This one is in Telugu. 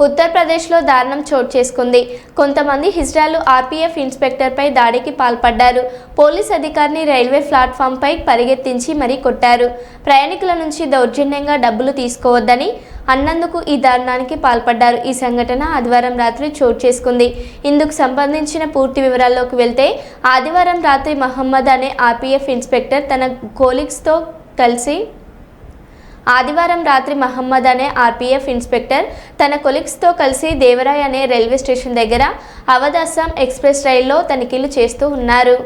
ఉత్తరప్రదేశ్లో దారుణం చోటు చేసుకుంది. కొంతమంది హిజ్రాలు ఆర్పీఎఫ్ ఇన్స్పెక్టర్పై దాడికి పాల్పడ్డారు. పోలీస్ అధికారిని రైల్వే ప్లాట్ఫామ్పై పరిగెత్తించి మరీ కొట్టారు. ప్రయాణికుల నుంచి దౌర్జన్యంగా డబ్బులు తీసుకోవద్దని అన్నందుకు ఈ దారుణానికి పాల్పడ్డారు. ఈ సంఘటన ఆదివారం రాత్రి చోటు చేసుకుంది. ఇందుకు సంబంధించిన పూర్తి వివరాల్లోకి వెళ్తే ఆదివారం రాత్రి మహమ్మద్ అనే ఆర్పీఎఫ్ ఇన్స్పెక్టర్ తన కోలీగ్స్తో కలిసి ఆదివారం రాత్రి మహమ్మద్ అనే ఆర్పీఎఫ్ ఇన్స్పెక్టర్ తన కొలిగ్స్తో కలిసి దేవరాయ్ అనే రైల్వే స్టేషన్ దగ్గర అవధ్ అస్సాం ఎక్స్ప్రెస్ రైల్లో తనిఖీలు చేస్తూ ఉన్నారు